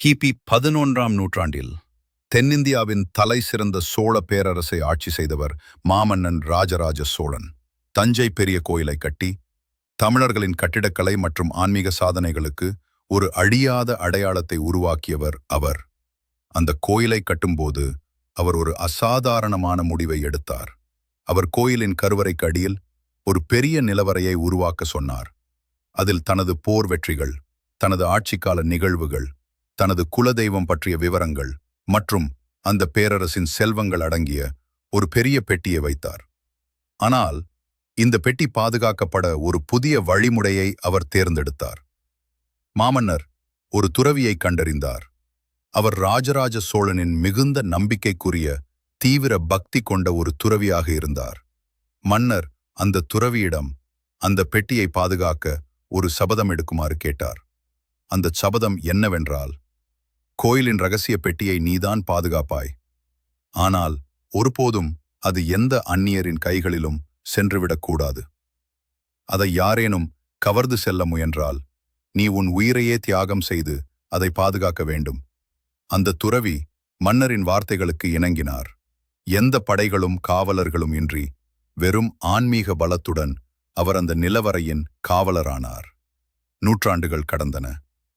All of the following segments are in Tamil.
கிபி பதினொன்றாம் நூற்றாண்டில் தென்னிந்தியாவின் தலை சிறந்த சோழ பேரரசை ஆட்சி செய்தவர் மாமன்னன் ராஜராஜ சோழன். தஞ்சை பெரிய கோயிலை கட்டி தமிழர்களின் கட்டிடக்கலை மற்றும் ஆன்மீக சாதனைகளுக்கு ஒரு அழியாத அடையாளத்தை உருவாக்கியவர் அவர். அந்த கோயிலை கட்டும்போது அவர் ஒரு அசாதாரணமான முடிவை எடுத்தார். அவர் கோயிலின் கருவறைக்கு அடியில் ஒரு பெரிய நிலவரையை உருவாக்க சொன்னார். அதில் தனது போர் வெற்றிகள் தனது ஆட்சிக்கால நிகழ்வுகள் தனது குலதெய்வம் பற்றிய விவரங்கள் மற்றும் அந்த பேரரசின் செல்வங்கள் அடங்கிய ஒரு பெரிய பெட்டியை வைத்தார். ஆனால் இந்த பெட்டி பாதுகாக்கப்பட ஒரு புதிய வழிமுறையை அவர் தேர்ந்தெடுத்தார். மாமன்னர் ஒரு துறவியை கண்டறிந்தார். அவர் ராஜராஜ சோழனின் மிகுந்த நம்பிக்கைக்குரிய தீவிர பக்தி கொண்ட ஒரு துறவியாக இருந்தார். மன்னர் அந்த துறவியிடம் அந்த பெட்டியை பாதுகாக்க ஒரு சபதம் எடுக்குமாறு கேட்டார். அந்த சபதம் என்னவென்றால் கோயிலின் ரகசிய பெட்டியை நீதான் பாதுகாப்பாய். ஆனால் ஒருபோதும் அது எந்த அந்நியரின் கைகளிலும் சென்றுவிடக்கூடாது அதை யாரேனும் கவர்ந்து செல்ல முயன்றால் நீ உன் உயிரையே தியாகம் செய்து அதை பாதுகாக்க வேண்டும். அந்த துறவி மன்னரின் வார்த்தைகளுக்கு இணங்கினார். எந்த படைகளும் காவலர்களும் இன்றி வெறும் ஆன்மீக பலத்துடன் அவர் அந்த நிலவரையின் காவலரானார். நூற்றாண்டுகள் கடந்தன.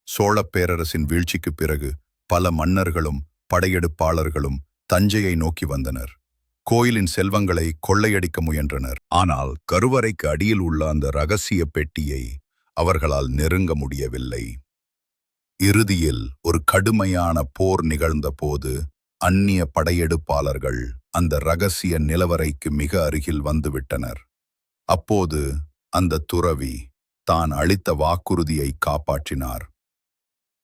சோழப் பேரரசின் வீழ்ச்சிக்குப் பிறகு பல மன்னர்களும் படையெடுப்பாளர்களும் தஞ்சையை நோக்கி வந்தனர். கோயிலின் செல்வங்களை கொள்ளையடிக்க முயன்றனர். ஆனால் கருவறைக்கு அடியில் உள்ள அந்த ரகசிய பெட்டியை அவர்களால் நெருங்க முடியவில்லை. இறுதியில் ஒரு கடுமையான போர் நிகழ்ந்தபோது அந்நிய படையெடுப்பாளர்கள் அந்த ரகசிய நிலவரைக்கு மிக அருகில் வந்துவிட்டனர். அப்போது அந்த துறவி தான் அளித்த வாக்குறுதியை காப்பாற்றினார்.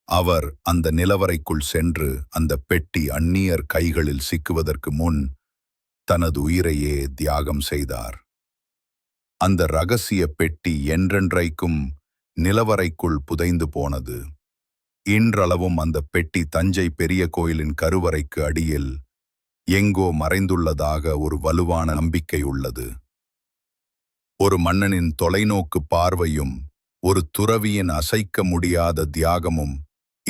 அவர் அந்த நிலவரைக்குள் சென்று அந்த பெட்டி அந்நியர் கைகளில் சிக்குவதற்கு முன் தனது உயிரையே தியாகம் செய்தார். அந்த ரகசிய பெட்டி என்றென்றைக்கும் நிலவரைக்குள் புதைந்து போனது. இன்றளவும் அந்த பெட்டி தஞ்சை பெரிய கோயிலின் கருவறைக்கு அடியில் எங்கோ மறைந்துள்ளதாக ஒரு வலுவான நம்பிக்கை உள்ளது. ஒரு மன்னனின் தொலைநோக்கு பார்வையும் ஒரு துறவியின் அசைக்க முடியாத தியாகமும்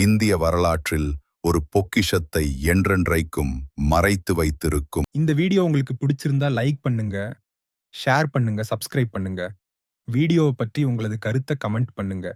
இந்திய வரலாற்றில் ஒரு பொக்கிஷத்தை என்றென்றைக்கும் மறைத்து வைத்திருக்கும். இந்த வீடியோ உங்களுக்கு பிடிச்சிருந்தா லைக் பண்ணுங்க ஷேர் பண்ணுங்க சப்ஸ்கிரைப் பண்ணுங்க. வீடியோவை பற்றி உங்களது கருத்தை கமெண்ட் பண்ணுங்க.